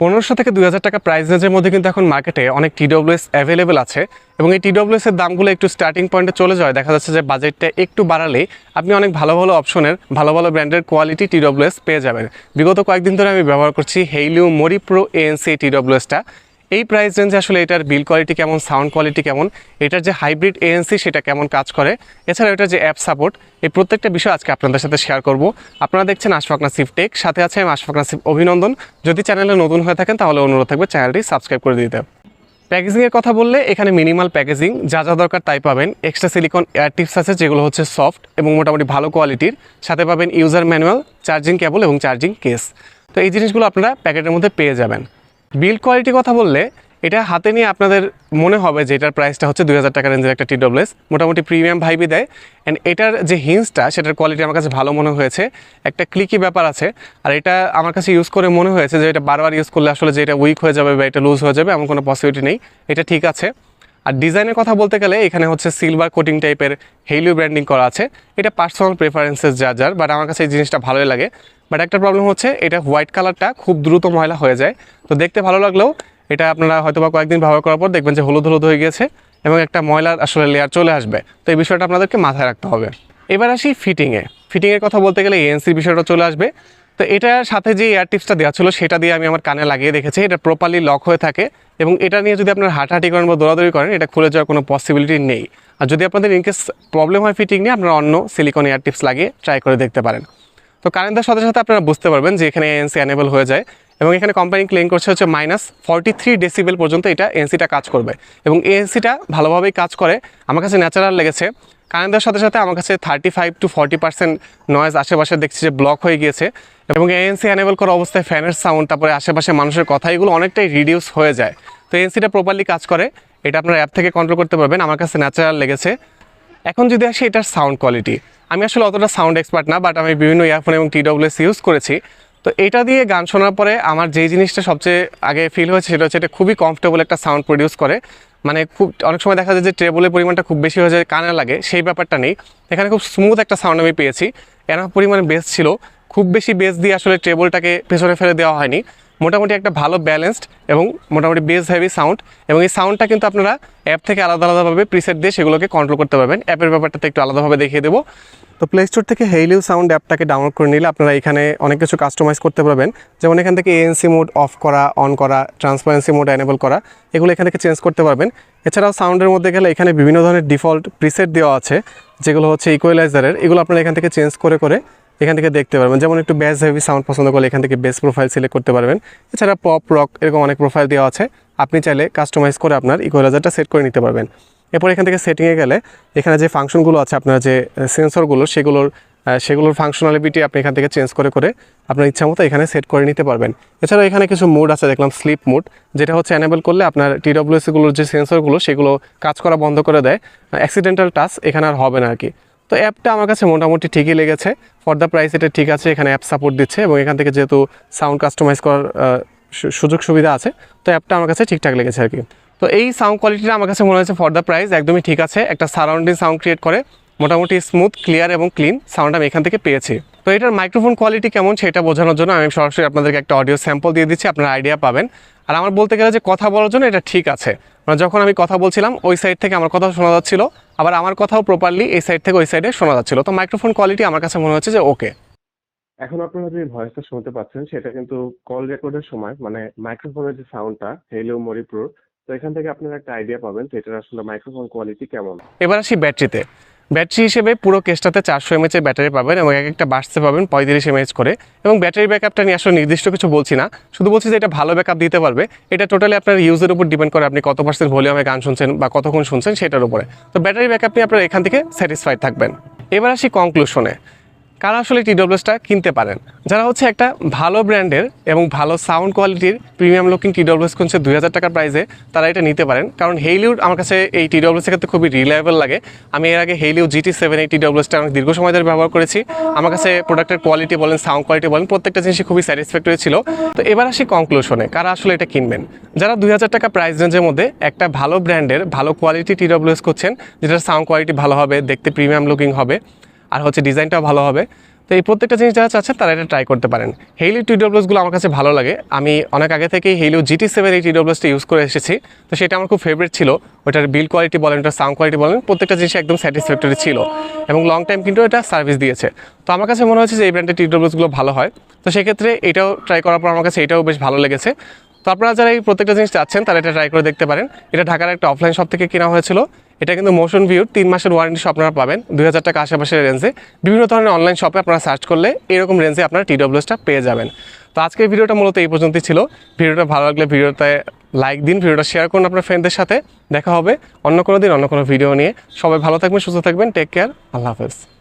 পনেরোশো থেকে দুই হাজার টাকা প্রাইস রেঞ্জের মধ্যে কিন্তু এখন মার্কেটে অনেক টিডব্লিউএস অ্যাভেলেবেল আছে এবং এই টিডব্লিউএস এর দামগুলো একটু স্টার্টিং পয়েন্টে চলে যায়। দেখা যাচ্ছে যে বাজেটটা একটু বাড়ালেই আপনি অনেক ভালো ভালো অপশনের ভালো ভালো ব্র্যান্ডের কোয়ালিটি টিডব্লিউএস পেয়ে যাবেন। বিগত কয়েকদিন ধরে আমি ব্যবহার করছি হেইলিউ মরি প্রো এএনসি টিডব্লিউএসটা এই প্রাইস রেঞ্জে আসলে এটার বিল কোয়ালিটি কেমন সাউন্ড কোয়ালিটি কেমন, এটার যে হাইব্রিড এএনসি সেটা কেমন কাজ করে এছাড়া এটার যে অ্যাপ সাপোর্ট এই প্রত্যেকটা বিষয় আজকে আপনাদের সাথে শেয়ার করব। আপনারা দেখছেন আশফাক নাসিফ টেক সাথে আছে আমি আশফাক নাসিফ অভিনন্দন। যদি চ্যানেলে নতুন হয়ে থাকেন তাহলে অনুরোধ থাকবে চ্যানেলটি সাবস্ক্রাইব করে দিতে। প্যাকেজিংয়ের কথা বললে এখানে মিনিমাল প্যাকেজিং যা যা দরকার তাই পাবেন। এক্সট্রা সিলিকন এয়ার টিপস আছে, যেগুলো হচ্ছে সফট এবং মোটামুটি ভালো কোয়ালিটির সাথে পাবেন ইউজার ম্যানুয়াল চার্জিং কেবল এবং চার্জিং কেস তো এই জিনিসগুলো আপনারা প্যাকেটের মধ্যে পেয়ে যাবেন। বিল্ড কোয়ালিটির কথা বললে, এটা হাতে নিয়ে আপনাদের মনে হবে যে এটার প্রাইসটা হচ্ছে দুই হাজার টাকা রেঞ্জের একটা টিডব্লিউএস মোটামুটি প্রিমিয়াম ভাইবি দেয়। অ্যান্ড এটার যে হিন্সটা সেটার কোয়ালিটি আমার কাছে ভালো মনে হয়েছে। একটা ক্লিকি ব্যাপার আছে। আর এটা আমার কাছে ইউজ করে মনে হয়েছে যে এটা বারবার ইউজ করলে আসলে যে এটা উইক হয়ে যাবে বা এটা লুজ হয়ে যাবে, এমন কোনো পসিবিলিটি নেই। এটা ঠিক আছে। আর ডিজাইনের কথা বলতে গেলে এখানে হচ্ছে সিলভার কোটিং টাইপের হেইলিও ব্র্যান্ডিং করা আছে। এটা পার্সোনাল প্রেফারেন্সেস যা যার বাট আমার কাছে এই জিনিসটা ভালোই লাগে। বাট একটা প্রবলেম হচ্ছে, এটা হোয়াইট কালারটা খুব দ্রুত ময়লা হয়ে যায়। তো দেখতে ভালো লাগলেও এটা আপনারা হয়তো বা কয়েকদিন ব্যবহার করার পর দেখবেন যে হলুদ হলুদ হয়ে গেছে এবং একটা ময়লার আসলে লেয়ার চলে আসবে। তো এই বিষয়টা আপনাদেরকে মাথায় রাখতে হবে। এবার আসি ফিটিংয়ে ফিটিংয়ের কথা বলতে গেলে এএনসির বিষয়টা চলে আসবে। তো এটার সাথে যে এয়ার টিপসটা দেওয়া ছিল, সেটা দিয়ে আমি আমার কানে লাগিয়ে দেখেছি। এটা প্রপারলি লক হয়ে থাকে এবং এটা নিয়ে যদি আপনার হাঁটাহাঁটি করেন বা দৌড়াদৌড়ি করেন, এটা খুলে যাওয়ার কোনো পসিবিলিটি নেই। আর যদি আপনাদের ইনকেস প্রবলেম হয় ফিটিং নিয়ে, আপনারা অন্য সিলিকন এয়ার টিপস লাগিয়ে ট্রাই করে দেখতে পারেন। তো কারেন্টের সাথে সাথে আপনারা বুঝতে পারবেন যে এখানে এএনসি অ্যানেবল হয়ে যায় এবং এখানে কোম্পানি ক্লেম করছে হচ্ছে মাইনাস ফর্টি থ্রি ডেসিবেল পর্যন্ত এটা এনসিটা কাজ করবে। এবং এএনসিটা ভালোভাবেই কাজ করে। আমার কাছে ন্যাচারাল লেগেছে। কারেন্টের সাথে সাথে আমার কাছে thirty five to forty percent noise আশেপাশে দেখছি যে ব্লক হয়ে গিয়েছে এবং এএনসি অ্যানেবল করা অবস্থায় ফ্যানের সাউন্ড তারপরে আশেপাশে মানুষের কথা, এগুলো অনেকটাই রিডিউস হয়ে যায়। তো এএনসিটা প্রপারলি কাজ করে, এটা আপনার অ্যাপ থেকে কন্ট্রোল করতে পারবেন, আমার কাছে ন্যাচারাল লেগেছে। এখন যদি আসি এটার সাউন্ড কোয়ালিটি আমি আসলে অতটা সাউন্ড এক্সপার্ট না বাট আমি বিভিন্ন ইয়ারফোন এবং টিডব্লিউএস ইউজ করেছি। তো এটা দিয়ে গান শোনার পরে আমার যেই জিনিসটা সবচেয়ে আগে ফিল হয়েছে সেটা হচ্ছে এটা খুবই কমফোর্টেবল একটা সাউন্ড প্রডিউস করে। মানে খুব, অনেক সময় দেখা যায় যে ট্রেবলের পরিমাণটা খুব বেশি হয়ে যায়, কানে লাগে, সেই ব্যাপারটা নেই। এখানে খুব স্মুথ একটা সাউন্ড আমি পেয়েছি। এনার পরিমাণে বেস ছিল। খুব বেশি বেস দিয়ে আসলে ট্রেবলটাকে পেছনে ফেলে দেওয়া হয়নি। মোটামুটি একটা ভালো ব্যালেন্সড এবং মোটামুটি বেস হেভি সাউন্ড এবং এই সাউন্ডটা কিন্তু আপনারা অ্যাপ থেকে আলাদা আলাদাভাবে প্রিসেট দিয়ে সেগুলোকে কন্ট্রোল করতে পারবেন। অ্যাপের ব্যাপারটাতে একটু আলাদাভাবে দেখিয়ে দেবো। তো প্লে স্টোর থেকে হেইলিউ সাউন্ড অ্যাপটাকে ডাউনলোড করে নিলে আপনারা এখানে অনেক কিছু কাস্টমাইজ করতে পারবেন। যেমন এখান থেকে এএনসি মোড অফ করা অন করা ট্রান্সপারেন্সি মোড এনেবল করা, এগুলো এখান থেকে চেঞ্জ করতে পারবেন। এছাড়াও সাউন্ডের মধ্যে গেলে এখানে বিভিন্ন ধরনের ডিফল্ট প্রিসেট দেওয়া আছে, যেগুলো হচ্ছে ইকুয়ালাইজারের এগুলো আপনারা এখান থেকে চেঞ্জ করে করে এখান থেকে দেখতে পারবেন। যেমন একটু বেস হেভি সাউন্ড পছন্দ করলে এখান থেকে বেস প্রোফাইল সিলেক্ট করতে পারবেন। এছাড়া পপ রক এরকম অনেক প্রোফাইল দেওয়া আছে। আপনি চাইলে কাস্টমাইজ করে আপনার ইকুয়ালাইজারটা সেট করে নিতে পারবেন। এরপর এখান থেকে সেটিংয়ে গেলে এখানে যে ফাংশনগুলো আছে, আপনার যে সেন্সরগুলো সেগুলোর সেগুলোর ফাংশনালিটি আপনি এখান থেকে চেঞ্জ করে করে আপনার ইচ্ছা মতো এখানে সেট করে নিতে পারবেন। এছাড়াও এখানে কিছু মুড আছে, দেখলাম স্লিপ মুড যেটা হচ্ছে অ্যানেবল করলে আপনার টিডব্লিউএসগুলোর যে সেন্সরগুলো সেগুলো কাজ করা বন্ধ করে দেয়। অ্যাক্সিডেন্টাল টাচ এখানে আর হবে না আর কি। তো অ্যাপটা আমার কাছে মোটামুটি ঠিকই লেগেছে। ফর দ্য প্রাইস এটা ঠিক আছে, এখানে অ্যাপ সাপোর্ট দিচ্ছে এবং এখান থেকে যেহেতু সাউন্ড কাস্টমাইজ করার সুযোগ সুবিধা আছে, তো অ্যাপটা আমার কাছে ঠিকঠাক লেগেছে আর কি। তো এই সাউন্ড কোয়ালিটিটা আমার কাছে মনে হয়েছে ফর দ্য প্রাইস একদমই ঠিক আছে। একটা সারাউন্ডিং সাউন্ড ক্রিয়েট করে, মোটামুটি স্মুথ ক্লিয়ার এবং ক্লিন সাউন্ড আমি এখান থেকে পেয়েছি। তো এটার মাইক্রোফোন কোয়ালিটি কেমন সেটা বোঝানোর জন্য আমি সরাসরি আপনাদেরকে একটা অডিও স্যাম্পল দিয়ে দিচ্ছি, আপনারা আইডিয়া পাবেন। আর আমার বলতে গেলে যে কথা বলার জন্য এটা ঠিক আছে। মানে যখন আমি কথা বলছিলাম, ওই সাইড থেকে আমার কথা শোনা যাচ্ছিল, আবার আমার কথাও প্রপারলি এই সাইড থেকে ওই সাইডে শোনা যাচ্ছিল। তো মাইক্রোফোন কোয়ালিটি আমার কাছে মনে হচ্ছে যে ওকে এখন আপনারা যে ভয়েসটা শুনতে পাচ্ছেন, সেটা কিন্তু কল রেকর্ডের সময় মানে মাইক্রোফোনের যে সাউন্ডটা হেলো মরিপ্রো তো এখান থেকে আপনারা একটা আইডিয়া পাবেন যে এটার আসলে মাইক্রোফোন কোয়ালিটি কেমন। এবার আসি ব্যাটারিতে ব্যাটারি হিসেবে পুরো কেসটাতে চারশো এমএচ এর ব্যাটারি পাবেন এবং এক একটা বাসতে পাবেন পঁয়ত্রিশ এমএচ করে। এবং ব্যাটারি ব্যাকআপটা নিয়ে আসলে নির্দিষ্ট কিছু বলছি না। শুধু বলছি যে এটা ভালো ব্যাকআপ দিতে পারবে। এটা টোটালি আপনার ইউজের উপর ডিপেন্ড করে আপনি কত পার্সেন্ট ভলিউমে গান শুনছেন বা কতক্ষণ শুনছেন সেটার উপরে। তো ব্যাটারি ব্যাকআপ নিয়ে আপনারা এখান থেকে স্যাটিসফাইড থাকবেন। এবার আসি কনক্লুশনে কারা আসলে টিডব্লিউএসটা কিনতে পারেন? যারা হচ্ছে একটা ভালো ব্র্যান্ডের এবং ভালো সাউন্ড কোয়ালিটির প্রিমিয়াম লুকিং টিডব্লিউএস কিনছে দুই হাজার টাকার প্রাইসে তারা এটা নিতে পারেন। কারণ হেইলিউড আমার কাছে এই টিডব্লিউএস এর ক্ষেত্রে খুবই রিলায়েবল লাগে। আমি এর আগে হেইলিউ জিটি সেভেন এই টিডব্লিউএসটা অনেক দীর্ঘ সময় ধরে ব্যবহার করেছি। আমার কাছে প্রোডাক্টের কোয়ালিটি বলেন সাউন্ড কোয়ালিটি বলেন, প্রত্যেকটা জিনিসই খুবই স্যাটিসফ্যাক্টরি ছিল। তো এবার আসি কনক্লুশনে কারা আসলে এটা কিনবেন? যারা দুই হাজার টাকা প্রাইস রেঞ্জের মধ্যে একটা ভালো ব্র্যান্ডের ভালো কোয়ালিটি টিডব্লিউএস করছেন যেটার সাউন্ড কোয়ালিটি ভালো হবে, দেখতে প্রিমিয়াম লুকিং হবে আর হচ্ছে ডিজাইনটাও ভালো হবে। তো এই প্রত্যেকটা জিনিস যারা চাচ্ছেন, তারা এটা ট্রাই করতে পারেন। হেইলি টিডব্লিউসগুলো আমার কাছে ভালো লাগে। আমি অনেক আগে থেকেই হেইলিও জিটি সেভেন এই টিডব্লিউসটা ইউজ করে এসেছি। তো সেটা আমার খুব ফেভারিট ছিল। ওটার বিল কোয়ালিটি বলেন, ওটার সাউন্ড কোয়ালিটি বলেন, প্রত্যেকটা জিনিস একদম স্যাটিসফ্যাক্টরি ছিল। এবং লং টাইম কিন্তু এটা সার্ভিস দিয়েছে। তো আমার কাছে মনে হচ্ছে যে এই ব্র্যান্ডের টিডব্লিউসগুলো ভালো হয়। তো সেক্ষেত্রে এটাও ট্রাই করার পর আমার কাছে এটাও বেশ ভালো লেগেছে। তো আপনারা যারা এই প্রত্যেকটা জিনিস চাচ্ছেন, তারা এটা ট্রাই করে দেখতে পারেন। এটা ঢাকার একটা অফলাইন শপ থেকে কেনা হয়েছিল। এটা কিন্তু মোশন ভিউর তিন মাসের ওয়ারেন্টি আপনারা পাবেন। দুই হাজার টাকা আশেপাশের রেঞ্জে বিভিন্ন ধরনের অনলাইন শপে আপনারা সার্চ করলে এরকম রেঞ্জে আপনারা টিডব্লিউএসটা পেয়ে যাবেন। তো আজকের ভিডিওটা মূলত এই পর্যন্তই ছিল। ভিডিওটা ভালো লাগলে ভিডিওতে লাইক দিন, ভিডিওটা শেয়ার করুন আপনার ফ্রেন্ডদের সাথে। দেখা হবে অন্য কোনো দিন, অন্য কোনো ভিডিও নিয়ে। সবাই ভালো থাকবেন, সুস্থ থাকবেন। টেক কেয়ার আল্লাহ হাফেজ।